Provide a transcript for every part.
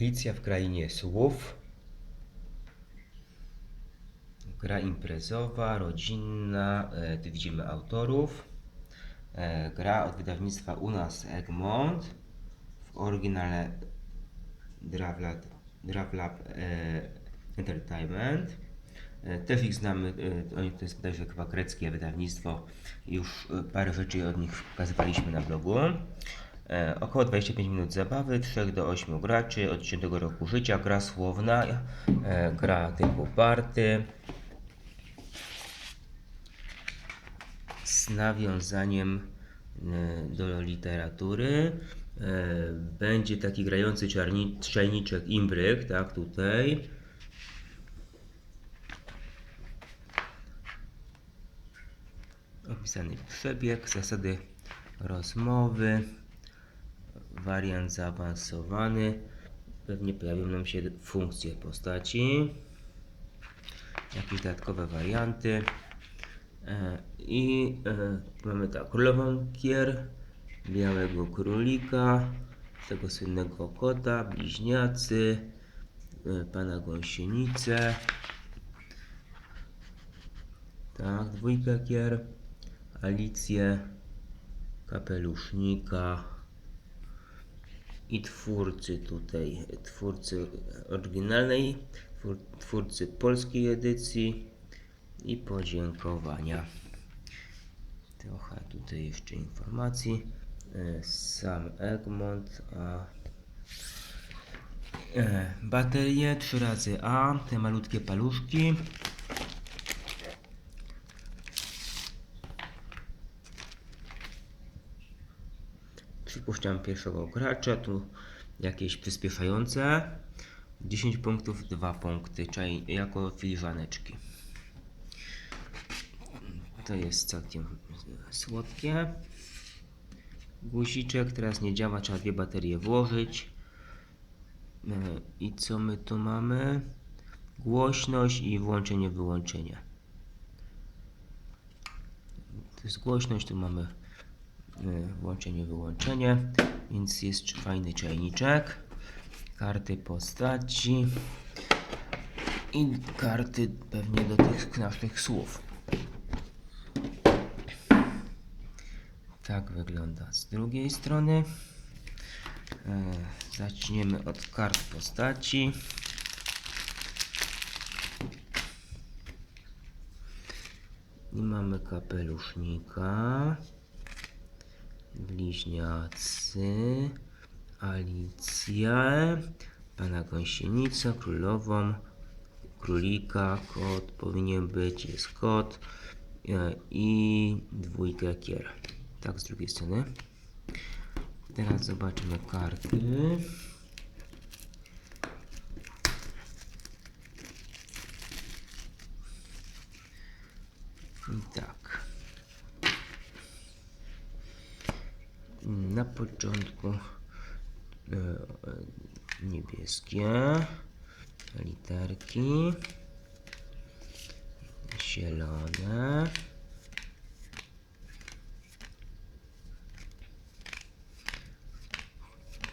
Alicja w krainie słów. Gra imprezowa, rodzinna. E, tu widzimy autorów. E, gra od wydawnictwa u nas Egmont. W oryginale Dravlab, Dravlab e, Entertainment. Ich znamy, to jest też chyba greckie wydawnictwo. Już parę rzeczy od nich pokazywaliśmy na blogu. E, Około 25 minut zabawy, 3 do 8 graczy od 10 roku życia, gra słowna, e, gra typu party z nawiązaniem e, do literatury. Będzie taki grający czarni, czajniczek imbryk, tak tutaj. Opisany przebieg, zasady rozmowy, wariant zaawansowany. Pewnie pojawią nam się funkcje postaci, jakieś dodatkowe warianty. E, I e, mamy tak, królową kier, białego królika, tego słynnego kota, bliźniacy, e, pana gąsienicę. Tak, dwójkę kier, Alicję, kapelusznika i twórcy tutaj, twórcy oryginalnej, twór- twórcy polskiej edycji i podziękowania. Trochę tutaj jeszcze informacji. E, Sam Egmont, a e, baterie 3 razy A, te malutkie paluszki. Przypuszczam pierwszego gracza, tu jakieś przyspieszające. 10 punktów, 2 punkty, czaj jako filiżaneczki. To jest całkiem słodkie. Guziczek teraz nie działa, trzeba dwie baterie włożyć. E, I co my tu mamy? Głośność i włączenie, wyłączenie. To jest głośność, tu mamy włączenie, wyłączenie, więc jest fajny czajniczek. Karty postaci i karty pewnie do tych naszych słów. Tak wygląda z drugiej strony. E, zaczniemy od kart postaci. I mamy kapelusznika, bliźniacy, Alicję, pana gąsienica, królową, królika, kot powinien być, jest kot e, i dwójkę kier. Tak z drugiej strony. Teraz zobaczymy karty. I tak. Na początku e, e, niebieskie literki, zielone.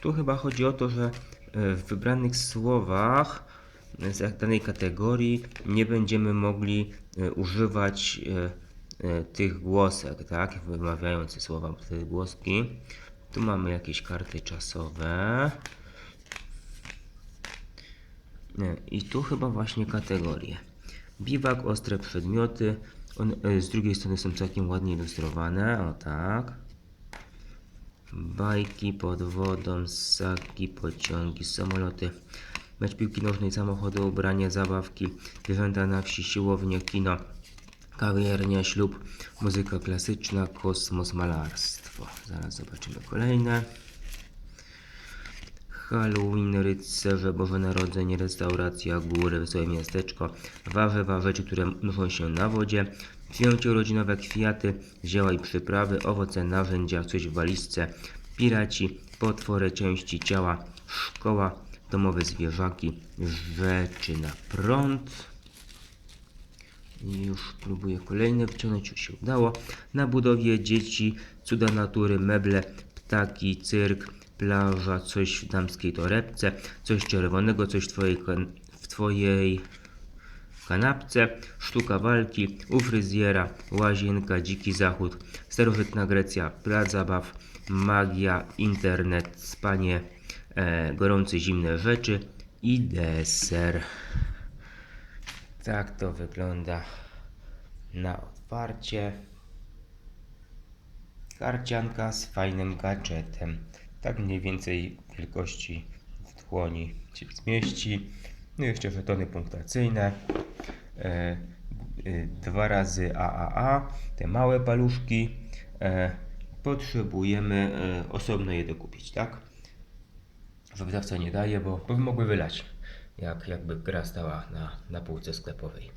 Tu chyba chodzi o to, że e, w wybranych słowach z danej kategorii nie będziemy mogli e, używać e, e, tych głosek, tak? Wymawiając słowa te głoski. Tu mamy jakieś karty czasowe. I tu chyba właśnie kategorie. Biwak, ostre przedmioty. E, z drugiej strony są całkiem ładnie ilustrowane. O tak. Bajki pod wodą, ssaki, pociągi, samoloty, mecz piłki nożnej, samochody, ubrania, zabawki, zwierzęta na wsi, siłownie, kino, kawiarnia, ślub, muzyka klasyczna, kosmos, malarstwo. Zaraz zobaczymy kolejne. Halloween, rycerze, Boże Narodzenie, restauracja, góry, wesołe miasteczko, warzywa, rzeczy, które noszą się na wodzie, święcie urodzinowe, kwiaty, zioła i przyprawy, owoce, narzędzia, coś w walizce, piraci, potwory, części ciała, szkoła, domowe zwierzaki, rzeczy na prąd. Już próbuję kolejne wyciągnąć, już się udało. Na budowie dzieci, cuda natury, meble, ptaki, cyrk, plaża, coś w damskiej torebce, coś czerwonego, coś w twojej, w twojej kanapce, sztuka walki, u fryzjera, łazienka, dziki zachód, starożytna Grecja, plac zabaw, magia, internet, spanie, e, gorące, zimne rzeczy i deser. Tak to wygląda na otwarcie. Karcianka z fajnym gadżetem. Tak mniej więcej wielkości w dłoni się zmieści. No i jeszcze żetony punktacyjne. E, e, dwa razy AAA. Te małe paluszki. E, potrzebujemy e, osobno je dokupić, tak? Wydawca nie daje, bo, bo mogły wylać, jak, jakby gra stała na, na półce sklepowej.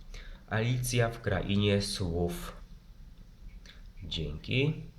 Alicja w krainie słów. Dzięki.